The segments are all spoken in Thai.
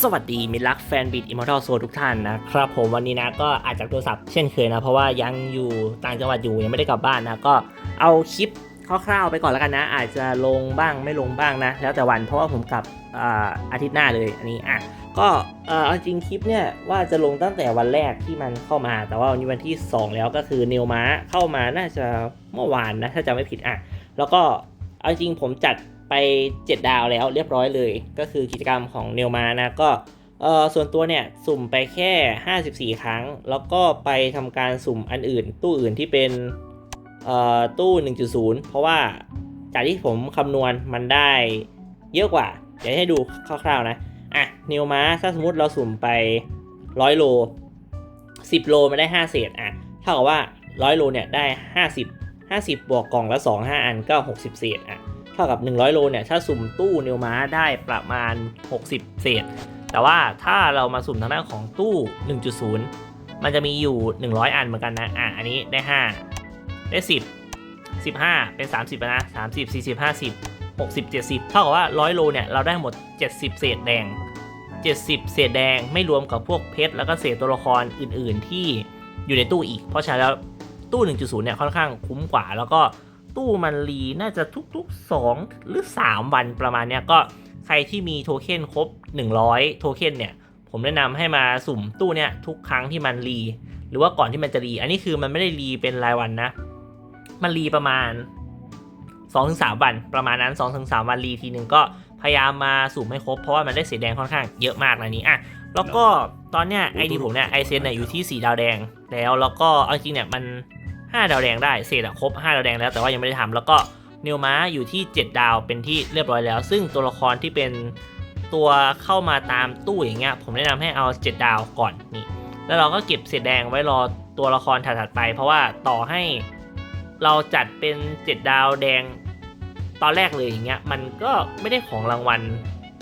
สวัสดีมิตรรักแฟนบิดอิมมอร์ทัลโซทุกท่านนะครับผมวันนี้นะก็อาจจากโทรศัพท์เช่นเคยนะ เพราะว่ายังอยู่ต่างจังหวัดอยู่ยังไม่ได้กลับบ้านนะ ก็เอาคลิปคร่าวๆไปก่อนแล้วกันนะ อาจจะลงบ้างไม่ลงบ้างนะ แล้วแต่วันเพราะว่าผมกลับอาอาทิตย์หน้าเลยอันนี้อะก็เอาจริงคลิปเนี่ยว่าจะลงตั้งแต่วันแรกที่มันเข้ามา แต่ว่าวันนี้วันที่ 2 แล้วก็คือเนวม้าเข้ามาน่าจะเมื่อวานนะถ้าจำไม่ผิดอะแล้วก็เอาจริงผมจัด ไป 7 ดาวแล้วเรียบร้อยเลย ก็คือกิจกรรมของเนวมานะก็เออส่วนตัวเนี่ยสุ่มไปแค่ 54 ครั้ง แล้วก็ไปทำการสุ่มอันอื่น ตู้อื่นที่เป็นเอ่อตู้ 1.0 เพราะว่าจากที่ผมคำนวณมันได้เยอะกว่า เดี๋ยวให้ดูคร่าวๆนะ อะเนวมาถ้าสมมติเราสุ่มไป 100 โล 10 โลมันได้ 5 เศษ อะ เท่ากับว่า 100 โลเนี่ยได้ 50 50 บวกกล่องละ 2 5 อันก็ 60 เศษ อะ เท่ากับ 100 โลเนี่ยถ้าสุ่มตู้เนวม้าได้ประมาณ 60 เศษ แต่ว่าถ้าเรามาสุ่มทางด้านของตู้ 1.0 มันจะมีอยู่ 100 อันเหมือนกันนะอะอันนี้ได้ 5 ได้ 10 15 เป็น 30นะ30 40 50 60 70 เท่ากับว่า 100 โลเนี่ยเราได้หมด 70 เศษแดง 70 เศษแดงไม่รวมกับพวกเพชรแล้วก็เศษตัวละครอื่น ๆ ที่อยู่ในตู้อีก เพราะฉะนั้นแล้วตู้ 1.0 เนี่ยค่อนข้างคุ้มกว่าแล้วก็ ตู้มันรีน่าจะทุกๆ 2 หรือ 3 วันประมาณเนี้ยก็ใครที่มีโทเค็นครบ 100 โทเค็นเนี่ย ผมแนะนำให้มาสุ่มตู้เนี่ยทุกครั้งที่มันรี หรือว่าก่อนที่มันจะรี อันนี้คือมันไม่ได้รีเป็นรายวันนะ มันรีประมาณ 2-3 วัน ประมาณนั้น 2-3 วันรีทีหนึ่งก็พยายามมาสุ่มให้ครบเพราะว่ามันได้สีแดงค่อนข้างเยอะมากนะนี้อะแล้วก็ตอนเนี้ยไอดีผมเนี่ยไอเซนเนี่ยอยู่ที่4ดาวแดงแล้วแล้วก็เอาจริงเนี่ยมัน 5 ดาวแดงได้เศษอะครบ 5 ดาวแดงแล้วแต่ว่ายังไม่ได้ทำแล้วก็เนวม้าอยู่ที่ 7 ดาวเป็นที่เรียบร้อยแล้ว ซึ่งตัวละครที่เป็นตัวเข้ามาตามตู้อย่างเงี้ยผมแนะนำให้เอา 7 ดาวก่อนนี่แล้วเราก็เก็บเศษแดงไว้รอตัวละครถัดๆไป เพราะว่าต่อให้เราจัดเป็น 7 ดาวแดงตอนแรกเลยอย่างเงี้ยมันก็ไม่ได้ของรางวัล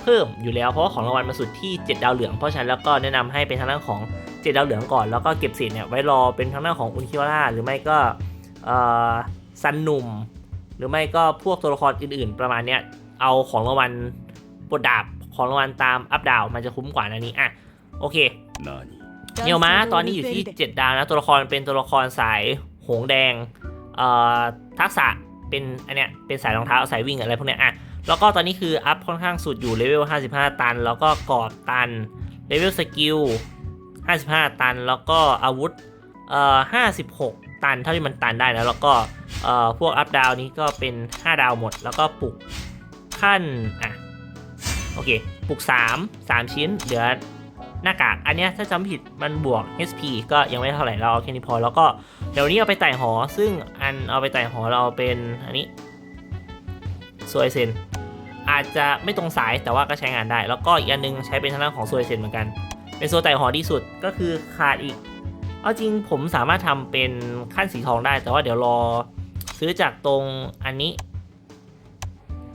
เพิ่มอยู่แล้วเพราะว่าของรางวัลมันสุดที่ 7 ดาวเหลืองเพราะฉะนั้นแล้วก็แนะนำให้เป็นทางด้านของ 7ดาวเหลืองก่อนแล้วก็เก็บเศษเนี่ยไว้รอเป็นทางด้านของอุนคิวราหรือไม่ก็เอ่อซันหนุ่ม หรือไม่ก็พวกตัวละครอื่นๆ ประมาณเนี้ยเอาของรางวัลปวดดาบของรางวัลตามอัพดาวมันจะคุ้มกว่านะนี้อะโอเค何เนียวม้าตอนนี้อยู่ที่ 7 ดาวนะตัวละครเป็นตัวละครสายหงแดงเอ่อทักษะเป็นอันเนี้ยเป็นสายรองเท้าสายวิ่งอะไรพวกเนี้ยอะแล้วก็ตอนนี้คืออัพค่อนข้างสุดอยู่เลเวล 55 ตัน แล้วก็กรอบตันเลเวลสกิล 55 ตัน แล้วก็อาวุธเอ่อ56 ตันเท่าที่มันตันได้นะแล้วก็เอ่อพวกอัพดาวนี้ก็เป็น 5 ดาวหมด แล้วก็ปลุกขั้นอะโอเคปลุก 3 3 ชิ้น เหลือหน้ากาก อันเนี้ยถ้าจำผิดมันบวก HP ก็ยังไม่เท่าไหร่เราเอาแค่นี้พอ แล้วก็เดี๋ยวนี้เอาไปไต่หอ ซึ่งอันเอาไปไต่หอเราเป็นอันนี้ซวยเซนอาจจะไม่ตรงสายแต่ว่าก็ใช้งานได้ แล้วก็อีกอันนึงใช้เป็นทางด้านของซวยเซนเหมือนกัน เป็นโซไต่หอดีสุดก็คือขาดอีก เอาจริงผมสามารถทำเป็นขั้นสีทองได้ แต่ว่าเดี๋ยวรอซื้อจากตรงอันนี้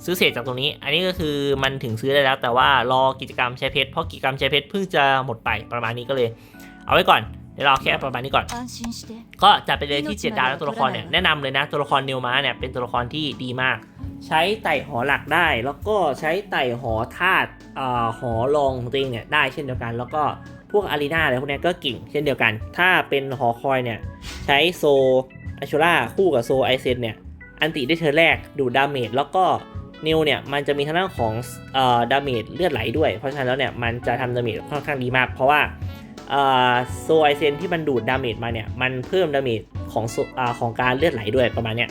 ซื้อเศษจากตรงนี้ อันนี้ก็คือมันถึงซื้อได้แล้ว แต่ว่ารอกิจกรรมใช้เพชรเพราะกิจกรรมใช้เพชรเพิ่งจะหมดไปประมาณนี้ก็เลย เอาไว้ก่อนเดี๋ยวรอแค่ประมาณนี้ก่อน ก็จัดไปเลยที่เจ็ดดาวแล้วตัวละครเนี่ยแนะนำเลยนะตัวละครเนลมาเนี่ยเป็นตัวละครที่ดีมาก ใช้ไต่หอหลักได้ แล้วก็ใช้ไต่หอธาตุหอรองของตัวเองเนี่ยได้เช่นเดียวกัน แล้วก็พวกอารีนาอะไรพวกนี้ก็เก่งเช่นเดียวกัน ถ้าเป็นหอคอยเนี่ยใช้โซอัชราคู่กับโซไอเซนเนี่ยอันติได้เธอแรกดูดดาเมจแล้วก็นิวเนี่ยมันจะมีทางด้านของเอ่อดาเมจเลือดไหลด้วย เพราะฉะนั้นแล้วเนี่ยมันจะทำดาเมจค่อนข้างดีมาก เพราะว่าโซไอเซนที่มันดูดดาเมจมาเนี่ยมันเพิ่มดาเมจของโซอ่าของการเลือดไหลด้วยประมาณเนี้ย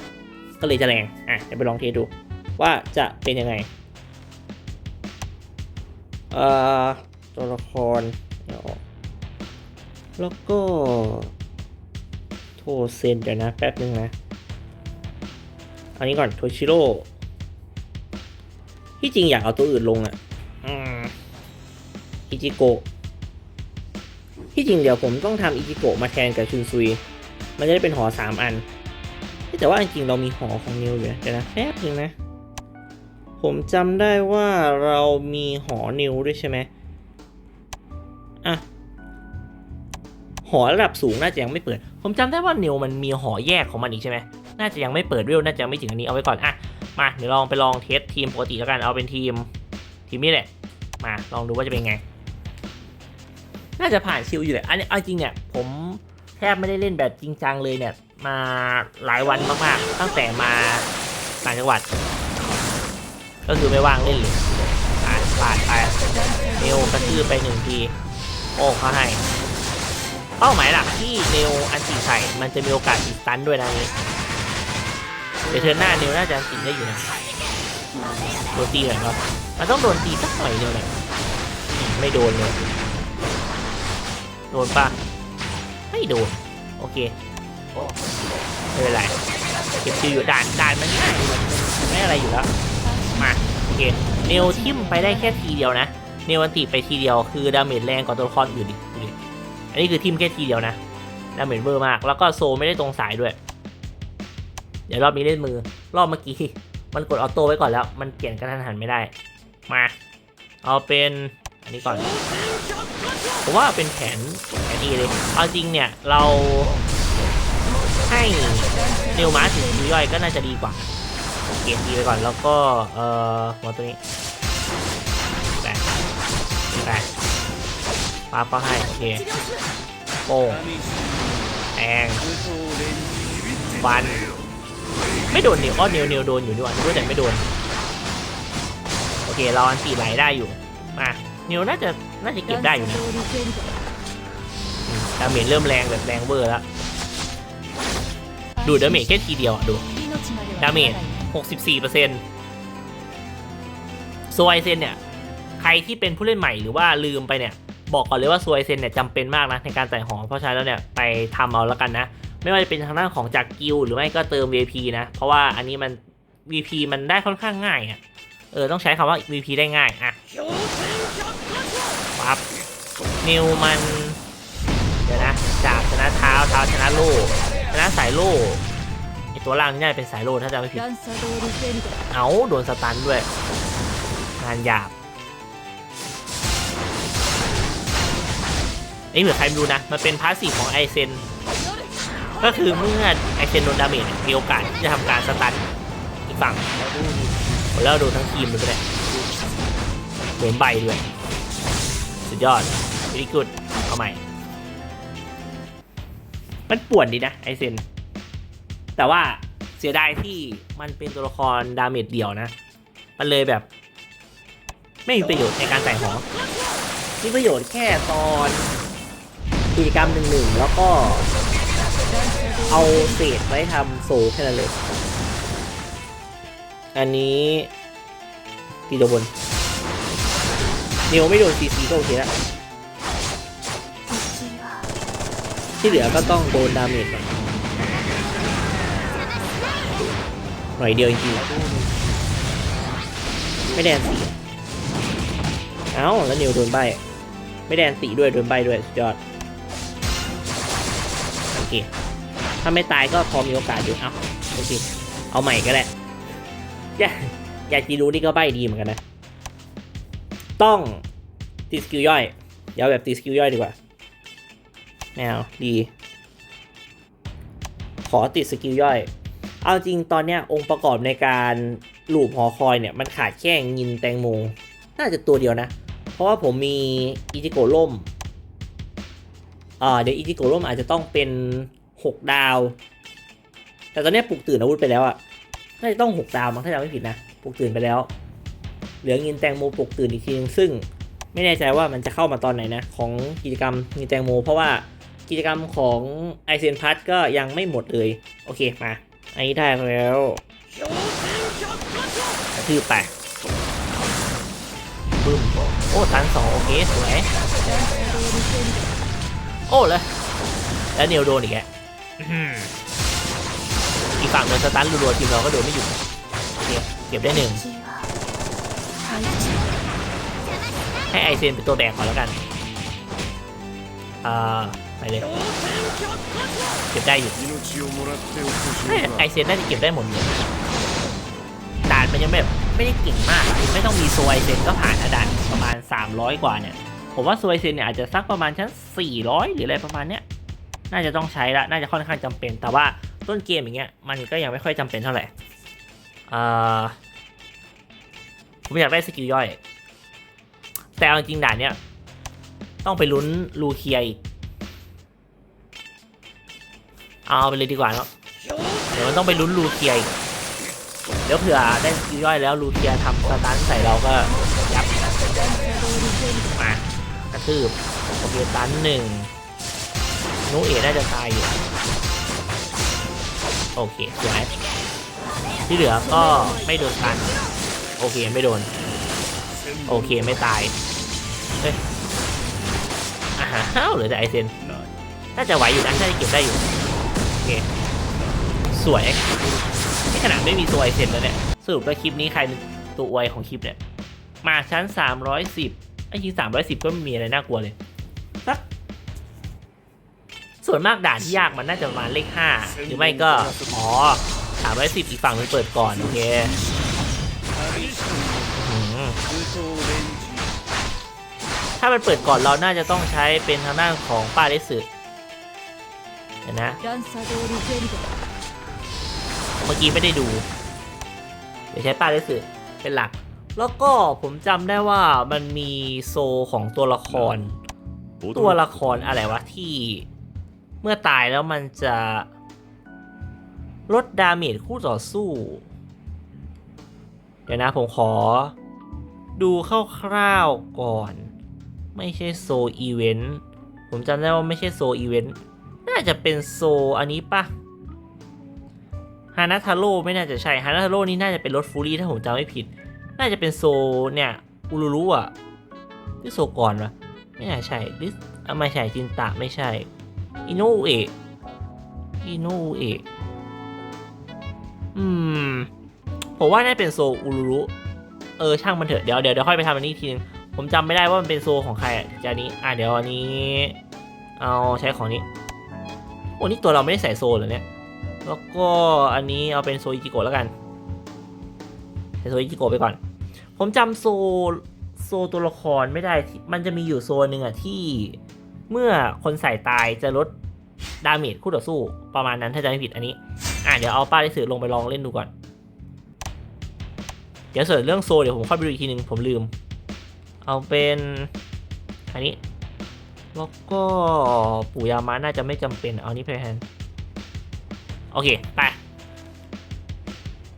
ก็เลยจะแรง อะเดี๋ยวไปลองเทสดูว่าจะเป็นยังไง เอ่อตัวละครเอาออกแล้วก็ โทเซนเดี๋ยวนะ แป๊บนึงนะ อันนี้ก่อนโทชิโร่ ที่จริงอยากเอาตัวอื่นลงอะ่ะอิจิโกะ ที่จริงเดี๋ยวผมต้องทำอิจิโกะมาแทนกับชุนซุย มันจะได้เป็นหอสามอัน แต่ว่าจริงๆเรามีหอของนิวอยู่นะเดี๋ยวนะแป๊บนึงนะ ผมจำได้ว่าเรามีหอนิวด้วยใช่ไหมอะหอระดับสูงน่าจะยังไม่เปิด ผมจำได้ว่านิวมันมีหอแยกของมันอีกใช่ไหมน่าจะยังไม่เปิดเวลน่าจะไม่ถึงอันนี้เอาไว้ก่อนอะมาเดี๋ยวลองไปลองเทสทีมปกติแล้วกันเอาเป็นทีม ทีมนี้แหละ มาลองดูว่าจะเป็นไง น่าจะผ่านชิวอยู่เลยอันนี้เอาจริงเนี่ยผมแทบไม่ได้เล่นแบบจริงจังเลยเนี่ย มาหลายวันมากๆ ตั้งแต่มาต่างจังหวัด ก็คือไม่ว่างเล่นเลยอ่านปาดไปเนวกระทืบไปหนึ่งที โอ้เขาให้ เป้าหมายหลักที่เนวอันตีใส่ มันจะมีโอกาสติดตันด้วยนะนี้เดี๋ยวเทิร์นหน้าเนวน่าจะติได้อยู่นะโดนตีเหรอเนาะมันต้องโดนตีสักหน่อยเดียวแหละไม่โดนเลย โดนปะไม่โดน โอเค ไม่เป็นไรเก็บชื่ออยู่ด่านด่านมันง่ายไม่อะไรอยู่แล้ว มาโอเคเนวทิมไปได้แค่ทีเดียวนะ เนวันติไปทีเดียวคือดาเมจแรงกว่าตัวละครอื่นอีกดูดิอันนี้คือทิมแค่ทีเดียวนะดาเมจเบอร์มาก แล้วก็โซไม่ได้ตรงสายด้วย เดี๋ยวรอบนี้เล่นมือ รอบเมื่อกี้มันกดออโต้ไว้ก่อนแล้ว มันเปลี่ยนกระทันหันไม่ได้ มา เอาเป็นอันนี้ก่อนผมว่าเป็นแผนแผนดีเลย เอาจริงเนี่ยเรา ให้เนวมาถึงคิวย่อยก็น่าจะดีกว่าเกมดีไปก่อนแล้วก็เอ่อหัวตัวนี้แบกแบกปาก็ให้โอเคโป้งแองฟันไม่โดนเนิวอ้อนิวนิวโดนอยู่ด้วยนึกว่าแต่ไม่โดนโอเคเราอันตีไหลได้อยู่มาเนิวน่าจะน่าจะเก็บได้อยู่นะดาเมจเริ่มแรงแบบแรงเวอร์แล้ว ดูดาเมจแค่ทีเดียวดูดาเมจ64%ซวยเซนเนี่ย ใครที่เป็นผู้เล่นใหม่หรือว่าลืมไปเนี่ย บอกก่อนเลยว่าซวยเซนเนี่ยจำเป็นมากนะในการจ่ายหอเพราะใช้แล้วเนี่ยไปทำเอาแล้วกันนะ ไม่ว่าจะเป็นทางด้านของจากกิลหรือไม่ก็เติม VP นะ เพราะว่าอันนี้มัน VP มันได้ค่อนข้างง่ายอะ่ะเออ ต้องใช้คำว่า VP ได้ง่ายอะปั๊บนิวมัน เดี๋ยวนะ จากชนะเท้าเท้าชนะลูก ชนะสายโล่ไอตัวล่างนี่เป็นสายโล่ถ้าจะไม่ผิด เอาโดนสตันด้วย งานหยาบไอเหมือนใครดูนะ มันเป็นพาสซีฟของไอเซน ก็คือเมื่อไอเซนโดนดาเมจมีโอกาสจะทำการสตันอีกฝั่งแล้วโดนทั้งทีมเลยก็ได้โดนใบด้วย สุดยอดวิลกุตเอาใหม่ มันป่วนดีนะไอเซน แต่ว่าเสียดายที่มันเป็นตัวละครดาเมจเดียวนะ มันเลยแบบ ไม่มีประโยชน์ในการใส่หอมีประโยชน์แค่ตอนกิจกรรมหนึ่งหนึ่งแล้วก็เอาเศษไว้ทำโซลแค่นั้นเลย อันนี้ตีตัวบนนิวไม่โดนซีซีก็โอเคแล้ว ที่เหลือก็ต้องโดนดาเมจหน่อยเดียวจริงๆไม่แดนสีเอ้าแล้วนิวโดนใบไม่แดนสีด้วยโดนใบด้วยสุดยอดโอเคถ้าไม่ตายก็พอมีโอกาสอยู่เอ้าโอเคเอาใหม่ก็ได้อย่าอยากจีรู้นี่ก็ใบดีเหมือนกันนะ ต้องตีสกิลย่อยเดี๋ยวแบบตีสกิลย่อยดีกว่า แนวดี ขอติดสกิลย่อย เอาจริงตอนเนี้ยองค์ประกอบในการลูปหอคอยเนี่ยมันขาดแค่ยินแตงโมน่าจะตัวเดียวนะ เพราะว่าผมมีอิจิโกล่มอ่าเดี๋ยวอิจิโกล่มอาจจะต้องเป็น 6 ดาว แต่ตอนเนี้ยปลุกตื่นอาวุธไปแล้วอะน่าจะต้อง 6 ดาวมั้งถ้าจำไม่ผิดนะปลุกตื่นไปแล้ว เหลือยินแตงโมปลุกตื่นอีกทีนึงซึ่งไม่แน่ใจว่ามันจะเข้ามาตอนไหนนะ ของกิจกรรมมีแตงโม เพราะว่า กิจกรรมของไอเซนพัทก็ยังไม่หมดเลย โอเคมาอันนี้ได้แล้วทืบไปบึ้มโอ้ตันสองโอเคสวยโอ้เลยแล้วเนวโดนอีกแกอีกฝั่งโดนสตันรัวๆทีมเราก็โดนไม่หยุดโอเคเก็บได้หนึ่งให้ไอเซนเป็นตัวแบกก่อนแล้วกันอ่า ไปเลยเก็บได้อยู่ไอเซนน่าจะเก็บได้หมดเลยด่านมันยังแบบไม่ได้เก่งมากไม่ต้องมีซวยเซนก็ผ่านด่านประมาณ 300 กว่าเนี่ยผมว่าซวยเซนเนี่ยอาจจะสักประมาณชั้น 400 หรืออะไรประมาณเนี้ยน่าจะต้องใช้ละน่าจะค่อนข้างจำเป็น แต่ว่าต้นเกมอย่างเงี้ยมันก็ยังไม่ค่อยจำเป็นเท่าไหร่ผมอยากได้สกิลย่อย แต่จริงด่านเนี้ยต้องไปลุ้นลูเคียอีก เอาไปเลยดีกว่าครับเดี๋ยวมันต้องไปลุ้นรูเทียอีกเดี๋ยวเผื่อได้ย่อยแล้วรูเทียทำสตาร์ใส่เราก็ยับมากระทืบโอเคตันหนึ่งนุเอได้จะตายอยู่โอเคสวยที่เหลือก็ไม่โดนกัน โอเคไม่โดน โอเคไม่ตายเฮ้ยอ้าวเหลือแต่ไอเซนน่าจะไหวอยู่นะน่าจะเก็บได้อยู่ เค สวยนี่ขนาดไม่มีตัวไอเซนแล้วเนี่ย สรุปว่าคลิปนี้ใครเป็นตัวอวยของคลิปเนี่ย มาชั้น 310ไอ้จริง310 ก็ไม่มีอะไรน่ากลัวเลยสักส่วนมากด่านที่ยากมันน่าจะประมาณเลข 5 หรือไม่ก็ อ๋อ310 อีกฝั่งมันเปิดก่อน โอเคถ้ามันเปิดก่อนเราน่าจะต้องใช้เป็นทางด้านของป้าเลสึ เห็นนะ เมื่อกี้ไม่ได้ดู เดี๋ยวใช้ป้าได้สื่อเป็นหลัก แล้วก็ผมจำได้ว่ามันมีโซของตัวละคร ตัวละครอะไรวะที่เมื่อตายแล้วมันจะลดดาเมจคู่ต่อสู้ เดี๋ยวนะผมขอ ดูคร่าวๆก่อน ไม่ใช่โซอีเวนต์ ผมจำได้ว่าไม่ใช่โซอีเวนต์ น่าจะเป็นโซอันนี้ปะฮานาทาโร่ไม่น่าจะใช่ฮานาทาโร่นี่น่าจะเป็นรถฟูรี่ถ้าผมจำไม่ผิด น่าจะเป็นโซเนี่ยอุรุรุอะหรือโซก่อนวะไม่น่าใช่หรือไม่ใช่จินตะไม่ใช่อิโนอุเอะอิโนอุเอะอืม ผมว่าน่าเป็นโซอุรุรุเออช่างมันเถอะเดี๋ยวเดี๋ยวเดี๋ยวค่อยไปทำอันนี้อีกทีนึงผมจำไม่ได้ว่ามันเป็นโซของใครอะจานนี้อะเดี๋ยวอันนี้ เอาใช้ของนี้ อ้นี่ตัวเราไม่ได้ใส่โซเหรอเนี่ย แล้วก็อันนี้เอาเป็นโซอิจิโกะแล้วกันใส่โซอิจิโกะไปก่อน ผมจำโซโซตัวละครไม่ได้ที่มันจะมีอยู่โซนหนึ่งอะที่เมื่อคนใส่ตายจะลดดาเมจคู่ต่อสู้ประมาณนั้นถ้าจะไม่ผิดอันนี้ อะเดี๋ยวเอาป้าที่สื่อลงไปลองเล่นดูก่อน เดี๋ยวส่วนเรื่องโซเดี๋ยวผมค่อยไปดูอีกทีนึงผมลืม เอาเป็นอันนี้ แล้วก็ปู่ยามาน่าจะไม่จำเป็นเอานี้ไปแทนโอเค ไป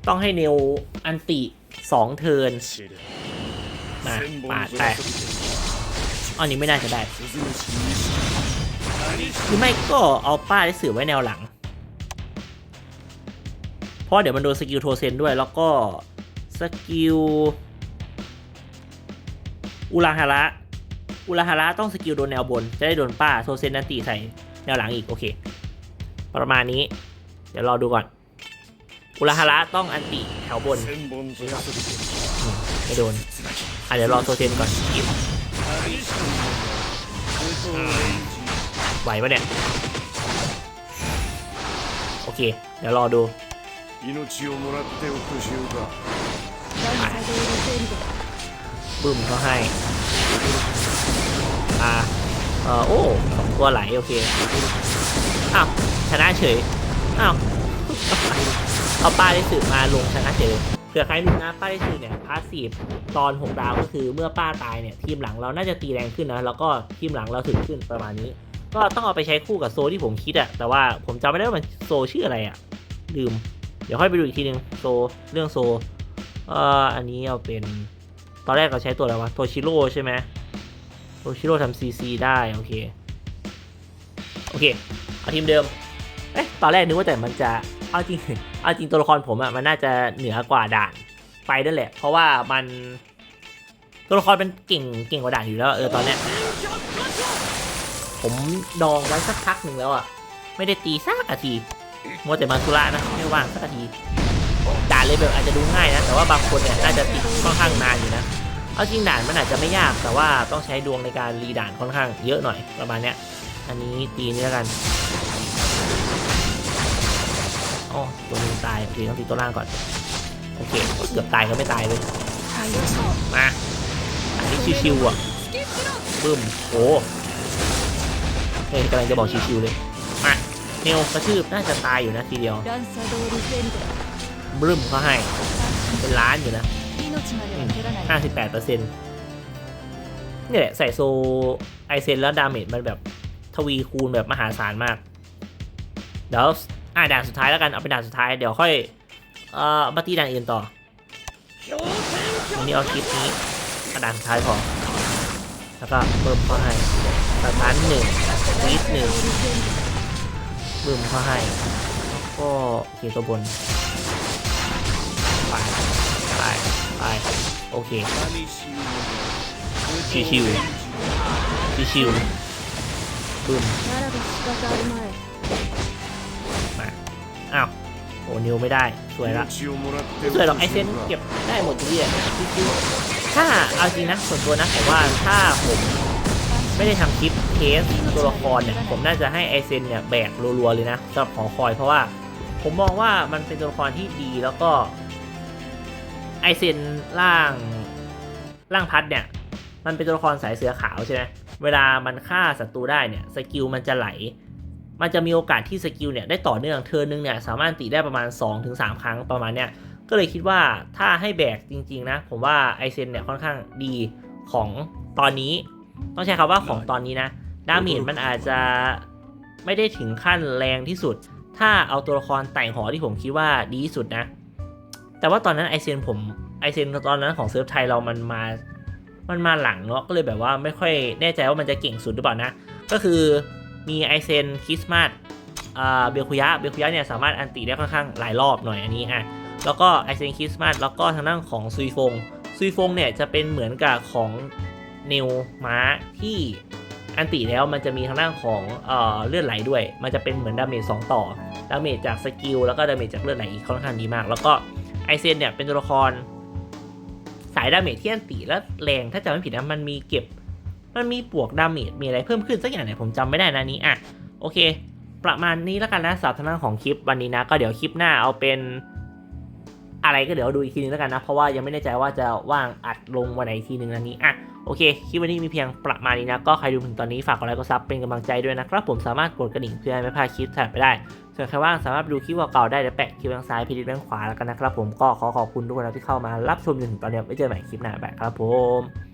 ต้องให้เนวอันติสองเทินมาปาดไปอันนี้ไม่น่าจะได้หรือไม่ก็เอาป้าได้สื่อไว้แนวหลัง เพราะเดี๋ยวมันโดนสกิลโทเซนด้วยแล้วก็สกิลอุราฮาระ อุลาฮาระต้องสกิลโดนแนวบน จะได้โดนป้าโซเซนันตีใส่แนวหลังอีก โอเค ประมาณนี้ เดี๋ยวรอดูก่อน อุลาฮาระต้องอันติแถวบนไม่โดนอะเดี๋ยวรอโซเซนก่อนไหวปะเนี่ย โอเค เดี๋ยวรอดูบึ้มเขาให้าเออโอ้สองตัวไหลโอเคอ้าวชนะเฉยอ้าวเอาป้าได้สืบมาลงชนะเฉยเผื่อใครรู้นะป้าได้สืบเนี่ยพาสซีฟตอนหกดาวก็คือเมื่อป้าตายเนี่ยทีมหลังเราน่าจะตีแรงขึ้นนะแล้วก็ทีมหลังเราถึงขึ้นประมาณนี้ ก็ต้องเอาไปใช้คู่กับโซที่ผมคิดอะแต่ว่าผมจำไม่ได้ว่ามันโซชื่ออะไรอะลืม เดี๋ยวค่อยไปดูอีกทีนึงโซเรื่องโซเอ่ออันนี้เอาเป็นตอนแรกเราใช้ตัวอะไรวะโทชิโร่ใช่ไหม โทชิโร่ทำซีซีได้โอเค โอเคเอาทีมเดิม เอ๊ะตอนแรกนึกว่าแต่มันจะเอาจริงเอาจริงตัวละครผมอะมันน่าจะเหนือกว่าด่านไปด้วยแหละ เพราะว่ามันตัวละครเป็นเก่งเก่งกว่าด่านอยู่แล้วเออตอนเนี้ยผมดองไว้สักพักหนึ่งแล้วอะไม่ได้ตีสักนาทีมัวแต่มาธุระนะไม่ว่างสักนาทีด่านเลยแบบอาจจะดูง่ายนะแต่ว่าบางคนเนี่ยน่าจะติดค่อนข้างนานอยู่นะ เอาจริงด่านมันอาจจะไม่ยากแต่ว่าต้องใช้ดวงในการรีด่านค่อนข้างเยอะหน่อยประมาณเนี้ย อันนี้ตีนี่แล้วกันอ๋อตัวนึงตายตีต้องตีตัวล่างก่อนโอเคเกือบตายก็ไม่ตายเลยมาอันนี้ชิวๆอะบึ้มโอ้เฮ้ยกำลังจะบอกชิวๆเลยมาเนวกระชืบน่าจะตายอยู่นะทีเดียวบึ้มเขาให้เป็นล้านอยู่นะ ห้าสิบแปดเปอร์เซ็นต์นี่แหละ ใส่โซไอเซนแล้วดาเมจมันแบบทวีคูณแบบมหาศาลมาก เดี๋ยวอ่าด่านสุดท้ายแล้วกัน เอาเป็นด่านสุดท้าย เดี๋ยวค่อย เอ่อมาตีด่านอื่นต่อวันนี้เอาคลิปนี้เอาด่านสุดท้ายพอ แล้วก็เพิ่มเข้าให้สตาร์ทหนึ่งวีดหนึ่งเพิ่มเข้าให้แล้วก็โอเคตัวบนไปไป ไป โอเคชิวชิวชิวบึ้มมาอ้าวโอ้นิวไม่ได้ สวยละสวยหรอกไอเซนเก็บได้หมดทุกอย่างถ้าเอาจริงนะส่วนตัวนะผมว่าถ้าผมไม่ได้ทำคลิปเทสตัวละครเนี่ยผมน่าจะให้ไอเซนเนี่ยแบกรัวๆเลยนะสำหรับขอคอยเพราะว่า ผมมองว่ามันเป็นตัวละครที่ดีแล้วก็ ไอเซนร่างร่างพัดเนี่ย มันเป็นตัวละครสายเสือขาวใช่ไหมเวลามันฆ่าศัตรูได้เนี่ยสกิลมันจะไหล มันจะมีโอกาสที่สกิลเนี่ยได้ต่อเนื่องเทอร์นนึงเนี่ยสามารถตีได้ประมาณ 2-3 ครั้งประมาณเนี้ยก็เลยคิดว่าถ้าให้แบกจริง ๆ นะ ผมว่าไอเซนเนี่ยค่อนข้างดีของตอนนี้ ต้องใช้คำว่าของตอนนี้นะดาเมจมันอาจจะไม่ได้ถึงขั้นแรงที่สุด ถ้าเอาตัวละครแต่งหอที่ผมคิดว่าดีที่สุดนะ แต่ว่าตอนนั้นไอเซนผมไอเซนตอนนั้นของเซิร์ฟไทยเรามันมา มันมาหลังเนาะก็เลยแบบว่าไม่ค่อยแน่ใจว่ามันจะเก่งสุดหรือเปล่านะ ก็คือมีไอเซนคริสต์มาสเบลคุยะเบลคุยะเนี่ยสามารถอันติได้ค่อนข้างหลายรอบหน่อยอันนี้อะแล้วก็ไอเซนคริสต์มาสแล้วก็ทางด้านของซุยฟงซุยฟงเนี่ยจะเป็นเหมือนกับของเนวม้าที่อันติแล้วมันจะมีทางด้านของเอ่อเลือดไหลด้วย มันจะเป็นเหมือนดาเมจสองต่อดาเมจจากสกิลแล้วก็ดาเมจจากเลือดไหลอีกค่อนข้างดีมาก แล้วก็ ไอเซนเนี่ยเป็นตัวละคร สายดาเมจที่อันตีแล้วแรงถ้าจำไม่ผิดนะมันมีเก็บ มันมีบวกดาเมจมีอะไรเพิ่มขึ้นสักอย่างเนี่ยผมจำไม่ได้นะนี้อะโอเค ประมาณนี้แล้วกันนะสำหรับทารณของคลิปวันนี้นะ ก็เดี๋ยวคลิปหน้าเอาเป็น อะไรก็เดี๋ยวดูอีกทีนึงแล้วกันนะ เพราะว่ายังไม่แน่ใจว่าจะว่างอัดลงวันไหนทีนึงนะนี้อะ โอเค คลิปวันนี้มีเพียงประมาณนี้นะ ก็ใครดูถึงตอนนี้ฝากกดไลค์กดซับเป็นกำลังใจด้วยนะครับ ผมสามารถกดกระดิ่งเพื่อไม่พลาดคลิปถัดไปได้ ส่วนใครว่างสามารถดูคลิปเก่าๆได้เดี๋ยวแปะคลิปทางซ้ายพิดิทด้านขวาแล้วกันนะครับผมก็ขอขอบคุณทุกคนที่เข้ามารับชมจนถึงตอนนี้ไว้เจอใหม่คลิปหน้าแบบครับผม